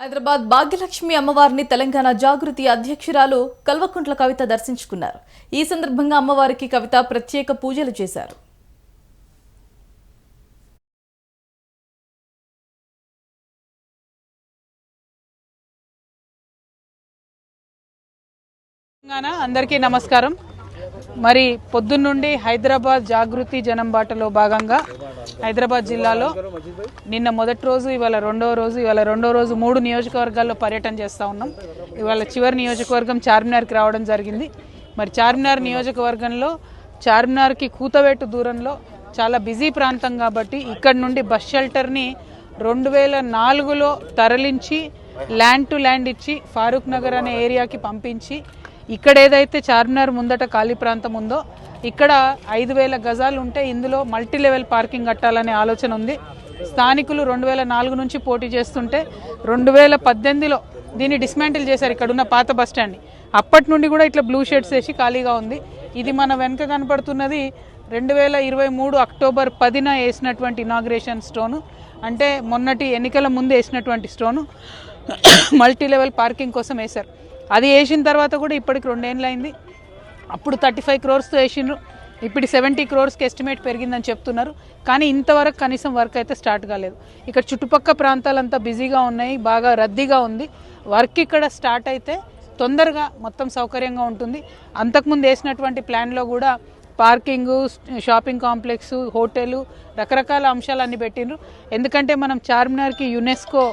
హైదరాబాద్ భాగ్యలక్ష్మి అమ్మవారిని తెలంగాణ జాగృతి అధ్యక్షురాలు కల్వకుంట్ల కవిత దర్శించుకున్నారు. ఈ సందర్భంగా అమ్మవారికి కవిత ప్రత్యేక పూజలు చేశారు. తెలంగాణ అందరికీ నమస్కారం. మరి పొద్దున్నుండి హైదరాబాద్ జాగృతి జనం బాటలో భాగంగా హైదరాబాద్ జిల్లాలో నిన్న మొదటి రోజు ఇవాళ రెండో రోజు ఇవాళ రెండో రోజు మూడు నియోజకవర్గాల్లో పర్యటన చేస్తూ ఉన్నాం. ఇవాళ చివరి నియోజకవర్గం చార్మినార్కి రావడం జరిగింది. మరి చార్మినార్ నియోజకవర్గంలో చార్మినార్కి కూతవేటు దూరంలో చాలా బిజీ ప్రాంతం కాబట్టి ఇక్కడ నుండి బస్ షెల్టర్ని రెండు వేల నాలుగులో తరలించి ల్యాండ్ టు ల్యాండ్ ఇచ్చి ఫారూక్ నగర్ అనే ఏరియాకి పంపించి ఇక్కడ ఏదైతే చార్మినార్ ముందట ఖాళీ ప్రాంతం ఉందో ఇక్కడ ఐదు వేల గజాలు ఉంటే ఇందులో మల్టీ లెవెల్ పార్కింగ్ కట్టాలనే ఆలోచన ఉంది. స్థానికులు రెండు వేల నాలుగు నుంచి పోటీ చేస్తుంటే రెండు వేల పద్దెనిమిదిలో దీన్ని డిస్మాంటిల్ చేశారు ఇక్కడ ఉన్న పాత బస్ అప్పటి నుండి కూడా ఇట్లా బ్లూ షేడ్స్ వేసి ఖాళీగా ఉంది. ఇది మన వెనుక కనపడుతున్నది రెండు వేల ఇరవై మూడు అక్టోబర్ పదిన వేసినటువంటి ఇనాగ్రేషన్ స్టోను. అంటే మొన్నటి ఎన్నికల ముందు వేసినటువంటి స్టోను. మల్టీ లెవెల్ పార్కింగ్ కోసం వేశారు. అది వేసిన తర్వాత కూడా ఇప్పటికి రెండేళ్ళు అయింది అప్పుడు థర్టీ ఫైవ్ క్రోర్స్తో వేసిండ్రు. ఇప్పుడు సెవెంటీ క్రోర్స్కి ఎస్టిమేట్ పెరిగిందని చెప్తున్నారు. కానీ ఇంతవరకు కనీసం వర్క్ అయితే స్టార్ట్ కాలేదు. ఇక్కడ చుట్టుపక్క ప్రాంతాలంతా బిజీగా ఉన్నాయి బాగా రద్దీగా ఉంది. వర్క్ ఇక్కడ స్టార్ట్ అయితే తొందరగా మొత్తం సౌకర్యంగా ఉంటుంది. అంతకుముందు వేసినటువంటి ప్లాన్లో కూడా పార్కింగు షాపింగ్ కాంప్లెక్స్ హోటలు రకరకాల అంశాలన్నీ పెట్టిండ్రు. ఎందుకంటే మనం చార్మినార్కి యునెస్కో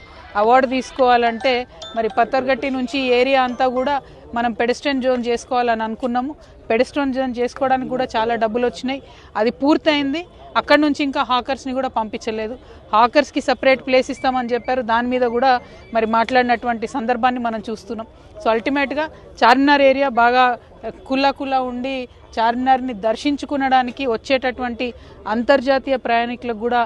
అవార్డు తీసుకోవాలంటే మరి పత్తర్గట్టి నుంచి ఏరియా అంతా కూడా మనం పెడస్ట్రన్ జోన్ చేసుకోవాలని అనుకున్నాము. పెడస్ట్రన్ జోన్ చేసుకోవడానికి కూడా చాలా డబ్బులు వచ్చినాయి. అది పూర్తయింది. అక్కడ నుంచి ఇంకా హాకర్స్ని కూడా పంపించలేదు. హాకర్స్కి సపరేట్ ప్లేస్ ఇస్తామని చెప్పారు. దాని మీద కూడా మరి మాట్లాడినటువంటి సందర్భాన్ని మనం చూస్తున్నాం. సో అల్టిమేట్గా చార్మినార్ ఏరియా బాగా కుల్లా కుల్లా ఉండి చార్మినార్ని దర్శించుకునడానికి వచ్చేటటువంటి అంతర్జాతీయ ప్రయాణికులకు కూడా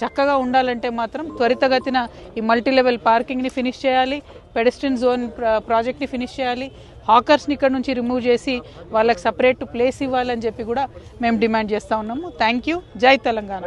చక్కగా ఉండాలంటే మాత్రం త్వరితగతిన ఈ మల్టీ లెవెల్ పార్కింగ్ని ఫినిష్ చేయాలి పెడస్ట్రియన్ జోన్ ప్రాజెక్ట్ని ఫినిష్ చేయాలి హాకర్స్ని ఇక్కడ నుంచి రిమూవ్ చేసి వాళ్ళకి సపరేట్ ప్లేస్ ఇవ్వాలని చెప్పి కూడా మేము డిమాండ్ చేస్తూ ఉన్నాము. Thank you. జై తెలంగాణ.